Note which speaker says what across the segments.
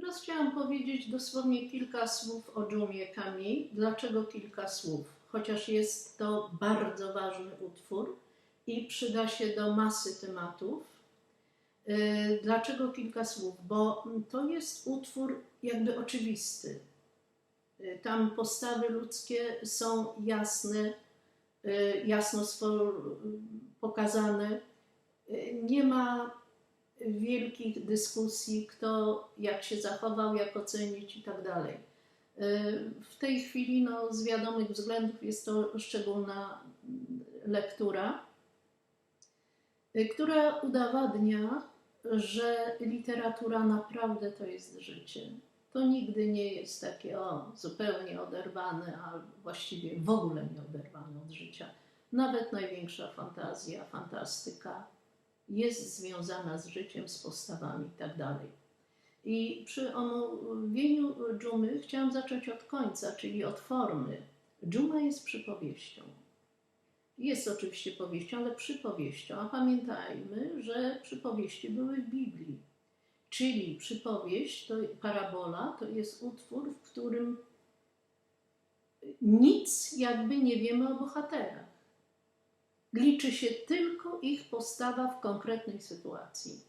Speaker 1: Teraz chciałam powiedzieć dosłownie kilka słów o Dżumie Kami. Dlaczego kilka słów? Chociaż jest to bardzo ważny utwór i przyda się do masy tematów. Yy, Dlaczego kilka słów? Bo to jest utwór jakby oczywisty. Yy, Tam postawy ludzkie są jasne, yy, jasno pokazane. Nie ma wielkich dyskusji, kto jak się zachował, jak ocenić i tak dalej. W tej chwili no, z wiadomych względów jest to szczególna lektura, która udowadnia, że literatura naprawdę to jest życie. To nigdy nie jest takie o, zupełnie oderwane, a właściwie w ogóle nie oderwane od życia. Nawet największa fantazja, fantastyka jest związana z życiem, z postawami itd. I przy omówieniu dżumy chciałam zacząć od końca, czyli od formy. Dżuma jest przypowieścią. Jest oczywiście powieścią, ale przypowieścią. A pamiętajmy, że przypowieści były w Biblii. Czyli przypowieść, to parabola, to jest utwór, w którym nic jakby nie wiemy o bohaterach. Liczy się tylko ich postawa w konkretnej sytuacji.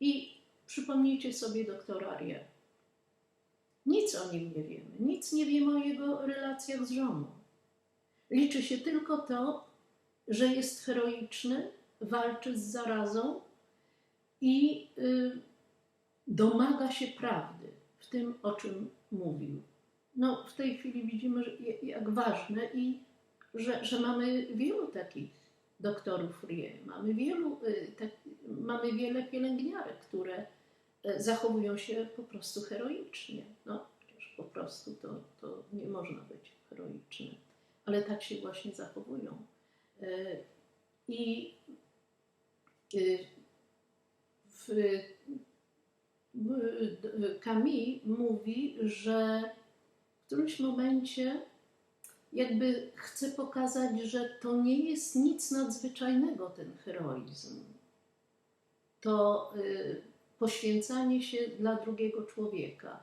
Speaker 1: I przypomnijcie sobie doktora Arie. Nic o nim nie wiemy, nic nie wiemy o jego relacjach z żoną. Liczy się tylko to, że jest heroiczny, walczy z zarazą i y, domaga się prawdy w tym, o czym mówił. No, w tej chwili widzimy, jak ważne i że, że mamy wielu takich doktorów Rie. Mamy, wielu, tak, mamy wiele pielęgniarek, które y, zachowują się po prostu heroicznie. No, chociaż po prostu to, to nie można być heroicznym, ale tak się właśnie zachowują. Y, I w, Camille mówi, że w którymś momencie jakby chce pokazać, że to nie jest nic nadzwyczajnego, ten heroizm. To y, poświęcanie się dla drugiego człowieka.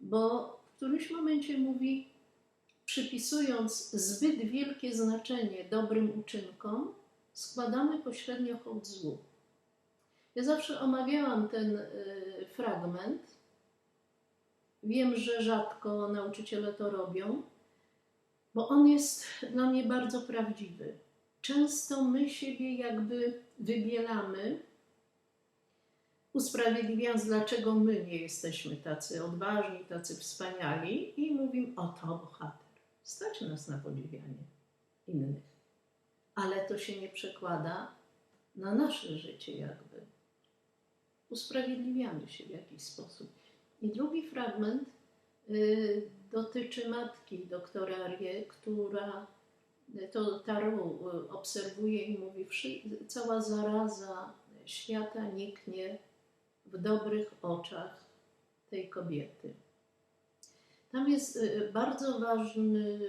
Speaker 1: Bo w którymś momencie mówi, przypisując zbyt wielkie znaczenie dobrym uczynkom, składamy pośrednio hołd złu. Ja zawsze omawiałam ten y, fragment. Wiem, że rzadko nauczyciele to robią, bo on jest dla mnie bardzo prawdziwy. Często my siebie jakby wybielamy, usprawiedliwiając, dlaczego my nie jesteśmy tacy odważni, tacy wspaniali, i mówimy: Oto bohater. Stać nas na podziwianie innych. Ale to się nie przekłada na nasze życie, jakby. Usprawiedliwiamy się w jakiś sposób. I drugi fragment y, dotyczy matki doktora Arie, która to Taru obserwuje i mówi, cała zaraza świata niknie w dobrych oczach tej kobiety. Tam jest bardzo ważny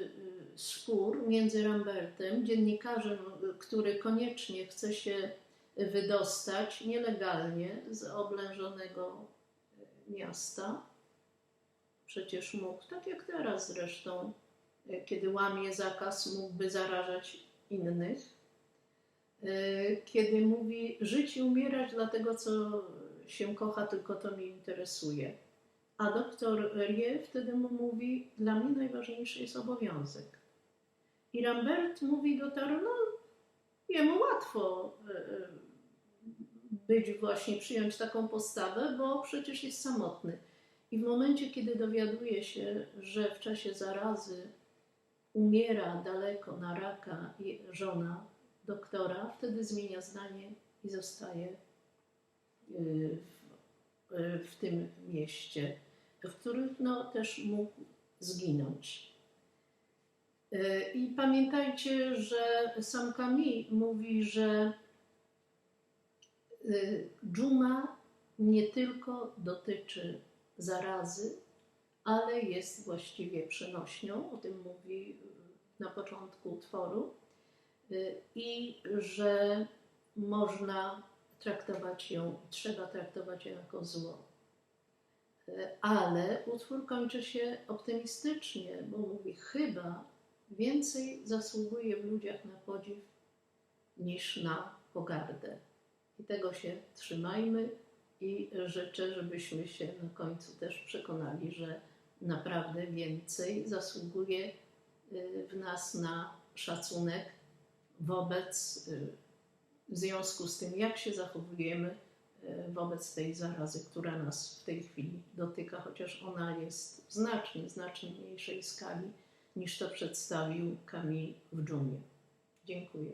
Speaker 1: spór między Rambertem, dziennikarzem, który koniecznie chce się wydostać nielegalnie z oblężonego miasta, przecież mógł, tak jak teraz zresztą, kiedy łamie zakaz, mógłby zarażać innych. Kiedy mówi żyć i umierać dlatego, co się kocha, tylko to mnie interesuje. A doktor Rie wtedy mu mówi, dla mnie najważniejszy jest obowiązek. I Rambert mówi do Taro, no jemu łatwo być właśnie, przyjąć taką postawę, bo przecież jest samotny. I w momencie, kiedy dowiaduje się, że w czasie zarazy umiera daleko na raka żona doktora, wtedy zmienia zdanie i zostaje w, w tym mieście, w którym no, też mógł zginąć. I pamiętajcie, że sam Camille mówi, że dżuma nie tylko dotyczy zarazy, ale jest właściwie przenośnią, o tym mówi na początku utworu, i że można traktować ją, trzeba traktować ją jako zło. E, Ale utwór kończy się optymistycznie, bo mówi: Chyba więcej zasługuje w ludziach na podziw niż na pogardę. I tego się trzymajmy i życzę, żebyśmy się na końcu też przekonali, że naprawdę więcej zasługuje y, w nas na szacunek wobec, y, w związku z tym, jak się zachowujemy y, wobec tej zarazy, która nas w tej chwili dotyka, chociaż ona jest w znacznie, znacznie mniejszej skali niż to przedstawił Camille w dżumie. Dziękuję.